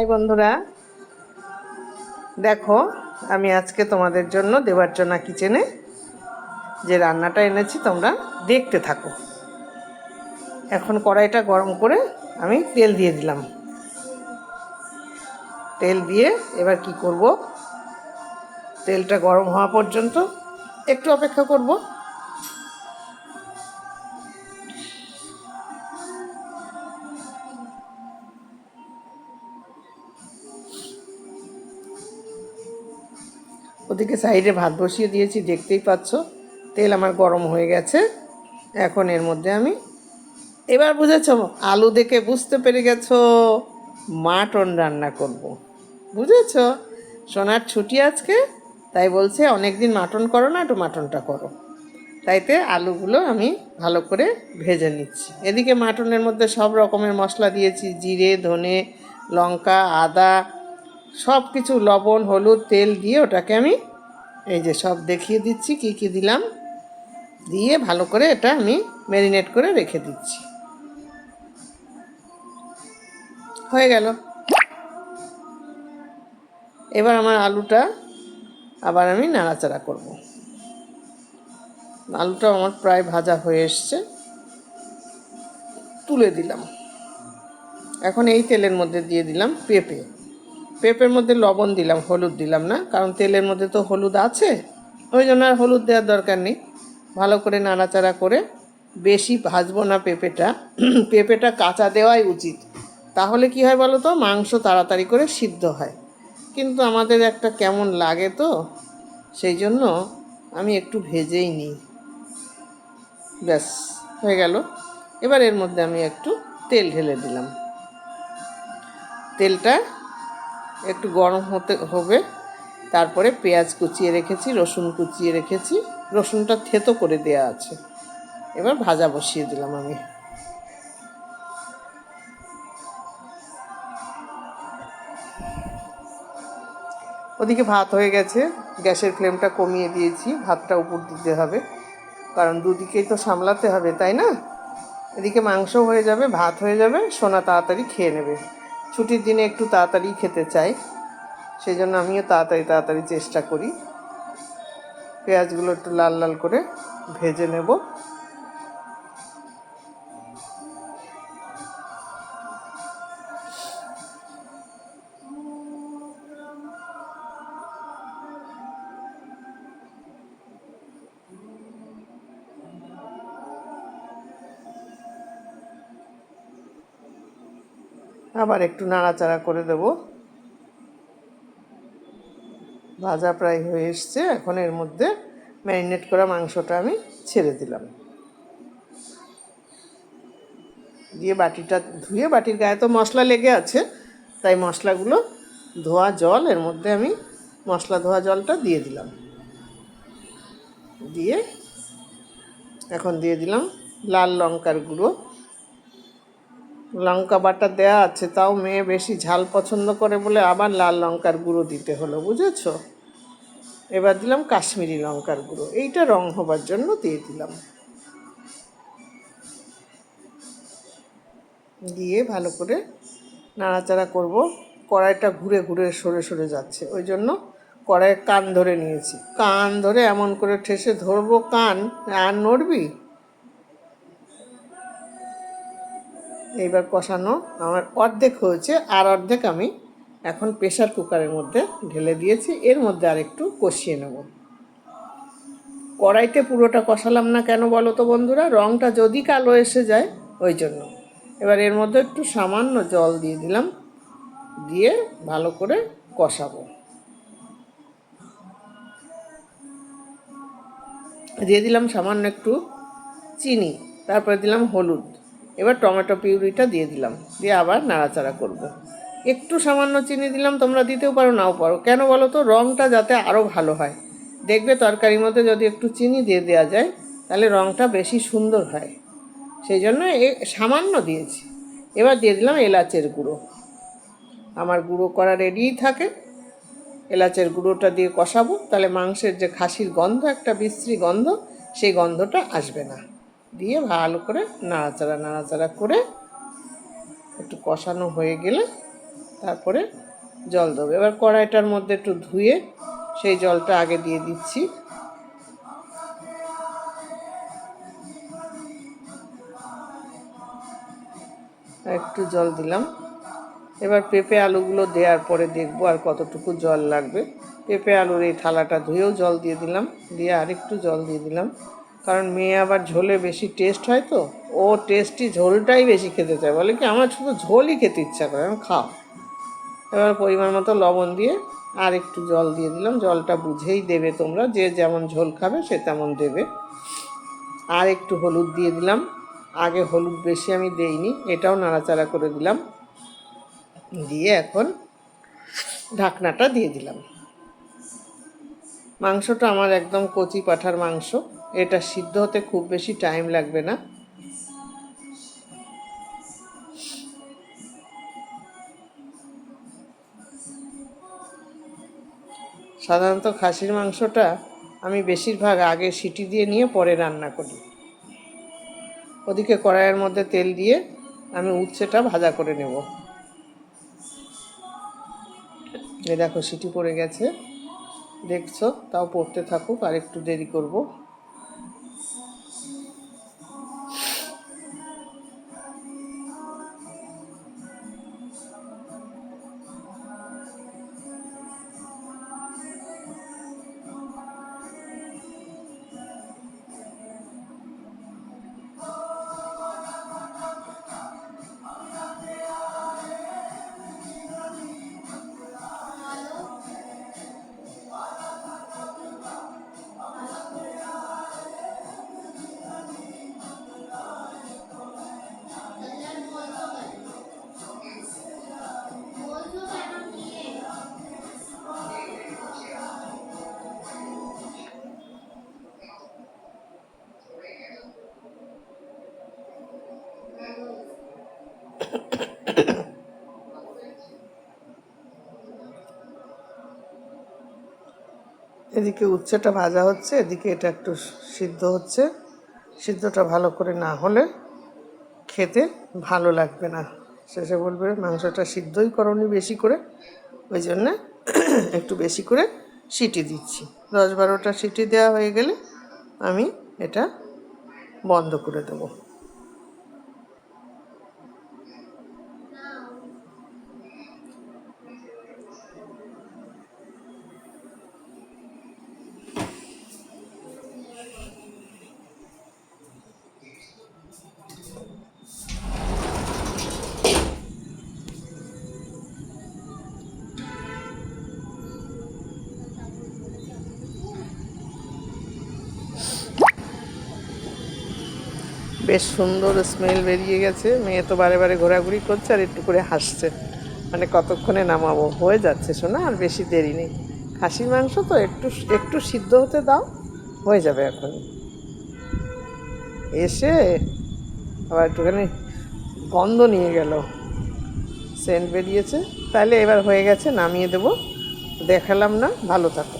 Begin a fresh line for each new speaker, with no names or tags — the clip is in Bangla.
হাই বন্ধুরা। দেখো, আমি আজকে তোমাদের জন্য দেবার্চনা কিচেনে যে রান্নাটা এনেছি, তোমরা দেখতে থাকো। এখন কড়াইটা গরম করে আমি তেল দিয়ে দিলাম। তেল দিয়ে এবার কি করব? তেলটা গরম হওয়া পর্যন্ত একটু অপেক্ষা করব। ওদিকে সাইডে ভাত বসিয়ে দিয়েছি, দেখতেই পাচ্ছ। তেল আমার গরম হয়ে গেছে। এখন এর মধ্যে আমি এবার বুঝেছ, আলু দেখে বুঝতে পেরে গেছো, মাটন রান্না করব। বুঝেছ? সোনার ছুটি আজকে, তাই বলছে অনেক দিন মাটন করো না, একটু মাটনটা করো। তাইতে আলুগুলো আমি ভালো করে ভেজে নিচ্ছি। এদিকে মাটনের মধ্যে সব রকমের মশলা দিয়েছি, জিরে, ধনে, লঙ্কা, আদা সব কিছু লবণ, হলুদ, তেল দিয়ে ওটাকে আমি এই যে সব দেখিয়ে দিচ্ছি, কি কি দিলাম? দিয়ে ভালো করে এটা আমি ম্যারিনেট করে রেখে দিচ্ছি। হয়ে গেল। এবার আমার আলুটা আবার আমি নাড়াচাড়া করব। আলুটা আমার প্রায় ভাজা হয়ে এসছে। তুলে দিলাম। এখন এই তেলের মধ্যে দিয়ে দিলাম পেঁপে। পেঁপের মধ্যে লবণ দিলাম, হলুদ দিলাম না, কারণ তেলের মধ্যে তো হলুদ আছে। ওই জন্য আর হলুদ দেওয়ার দরকার নেই। ভালো করে নাড়াচাড়া করে বেশি ভাজবো না পেঁপেটা। পেঁপেটা কাঁচা দেওয়াই উচিত। তাহলে কি হয় বলো তো? মাংস তাড়াতাড়ি করে সিদ্ধ হয়। কিন্তু আমাদের একটা কেমন লাগে তো, সেই জন্য আমি একটু ভেজেই নিই। ব্যাস, হয়ে গেল। এবার এর মধ্যে আমি একটু তেল ঢেলে দিলাম। তেলটা একটু গরম হতে হবে। তারপরে পেঁয়াজ কুচিয়ে রেখেছি, রসুন কুচিয়ে রেখেছি। রসুনটা থেতো করে দেয়া আছে। এবার ভাজা বসিয়ে দিলাম আমি। ওদিকে ভাত হয়ে গেছে। গ্যাসের ফ্লেমটা কমিয়ে দিয়েছি। ভাতটা উপর দিতে হবে। কারণ দুদিকেই তো সামলাতে হবে, তাই না? এদিকে মাংস হয়ে যাবে, ভাত হয়ে যাবে। সোনা তাড়াতাড়ি খেয়ে নেবে। ছুটির দিনে একটু তাড়াতাড়ি খেতে চাই সেই জন্য আমিও তাড়াতাড়ি তাড়াতাড়ি চেষ্টা করি। পেঁয়াজগুলো একটু লাল লাল করে ভেজে নেব। আবার একটু নাড়াচাড়া করে দেব। ভাজা প্রায় হয়ে এসছে, এখন এর মধ্যে ম্যারিনেট করা মাংসটা আমি ছেড়ে দিলাম। দিয়ে বাটিটা ধুয়ে, বাটির গায়ে তো মশলা লেগে আছে, তাই মশলাগুলো ধোয়া জল, এর মধ্যে আমি মশলা ধোয়া জলটা দিয়ে দিলাম। দিয়ে এখন দিয়ে দিলাম লাল লঙ্কার গুঁড়ো। লঙ্কা বাটা দেয়া আছে, তাও মেয়ে বেশি ঝাল পছন্দ করে বলে আবার লাল লঙ্কার গুঁড়ো দিতে হলো, বুঝেছ? এবার দিলাম কাশ্মীরি লঙ্কার গুঁড়ো, এইটা রং হবার জন্য দিয়ে দিলাম। দিয়ে ভালো করে নাড়াচাড়া করব, কড়াইটা ঘুরে ঘুরে সরে সরে যাচ্ছে, ওই জন্য কড়াইয়ের কান ধরে নিয়েছি। কান ধরে এমন করে ঠেসে ধরবো কান, আর নড়বি? এইবার কষানো আমার অর্ধেক হয়েছে, আর অর্ধেক আমি এখন প্রেশার কুকারের মধ্যে ঢেলে দিয়েছি। এর মধ্যে আর একটু কষিয়ে নেব। কড়াইতে পুরোটা কষালাম না কেন বলো তো বন্ধুরা? রঙটা যদি কালো এসে যায়, ওই জন্য। এবার এর মধ্যে একটু সামান্য জল দিয়ে দিলাম, দিয়ে ভালো করে কষাবো। দিয়ে দিলাম সামান্য একটু চিনি, তারপরে দিলাম হলুদ। এবার টমেটো পিউরিটা দিয়ে দিলাম। দিয়ে আবার নাড়াচাড়া করব। একটু সামান্য চিনি দিলাম, তোমরা দিতেও পারো, নাও পারো। কেন বলো তো? রঙটা যাতে আরও ভালো হয়। দেখবে তরকারির মধ্যে যদি একটু চিনি দিয়ে দেওয়া যায়, তাহলে রঙটা বেশি সুন্দর হয়। সেই জন্য এ সামান্য দিয়েছি। এবার দিয়ে দিলাম এলাচের গুঁড়ো। আমার গুঁড়ো করা রেডিই থাকে। এলাচের গুঁড়োটা দিয়ে কষাবো। তাহলে মাংসের যে খাসির গন্ধ, একটা বিশ্রী গন্ধ, সেই গন্ধটা আসবে না। দিয়ে ভালো করে নাড়াচাড়া নাড়াচাড়া করে একটু কষানো হয়ে গেলে তারপরে জল দেবো। এবার কড়াইটার মধ্যে একটু ধুয়ে সেই জলটা আগে দিয়ে দিচ্ছি। একটু জল দিলাম। এবার পেঁপে আলুগুলো দেওয়ার পরে দেখব আর কতটুকু জল লাগবে। পেঁপে আলুর এই থালাটা ধুয়েও জল দিয়ে দিলাম, দিয়ে আরেকটু জল দিয়ে দিলাম। কারণ মেয়ে আবার ঝোলে বেশি টেস্ট হয় তো, ও টেস্টি ঝোলটাই বেশি খেতে চায়। বলে কি, আমার শুধু ঝোলই খেতে ইচ্ছা করে, আমি খাও। এবার পরিমাণ মতো লবণ দিয়ে আর একটু জল দিয়ে দিলাম। জলটা বুঝেই দেবে তোমরা, যে যেমন ঝোল খাবে সে তেমন দেবে। আর একটু হলুদ দিয়ে দিলাম। আগে হলুদ বেশি আমি দেইনি, এটাও নাড়াচাড়া করে দিলাম। দিয়ে এখন ঢাকনাটা দিয়ে দিলাম। মাংসটা আমার একদম কচি পাঠার মাংস। এটা সিদ্ধ হতে খুব বেশি টাইম লাগবে না। সাধারণত খাসির মাংসটা আমি বেশিরভাগ আগে সিটি দিয়ে নিয়ে পরে রান্না করি। ওদিকে কড়াইয়ের মধ্যে তেল দিয়ে আমি উচ্ছেটা ভাজা করে নেব। এ দেখো, সিটি পড়ে গেছে। দেখছ তাও পড়তে থাকুক আর একটু দেরি করব। এদিকে উচ্ছেটা ভাজা হচ্ছে, এদিকে এটা একটু সিদ্ধ হচ্ছে। সিদ্ধটা ভালো করে না হলে খেতে ভালো লাগবে না। শেষে বলবে, মাংসটা সিদ্ধই করনি বেশি করে, ওই জন্যে একটু বেশি করে সিটি দিচ্ছি। দশ বারোটা সিটি দেওয়া হয়ে গেলে আমি এটা বন্ধ করে দেবো। বেশ সুন্দর স্মেল বেরিয়ে গেছে। মেয়ে তো বারে বারে ঘোরাঘুরি করছে আর একটু করে হাসছে। মানে কতক্ষণে নামাবো? হয়ে যাচ্ছে শোনা আর বেশি দেরি নেই। খাসির মাংস তো একটু একটু সিদ্ধ হতে দাও, হয়ে যাবে এখন। এসে আবার একটুখানি গন্ধ নিয়ে গেল। সেন্ট বেরিয়েছে। তাহলে এবার হয়ে গেছে, নামিয়ে দেবো। দেখালাম না, ভালো থাকো।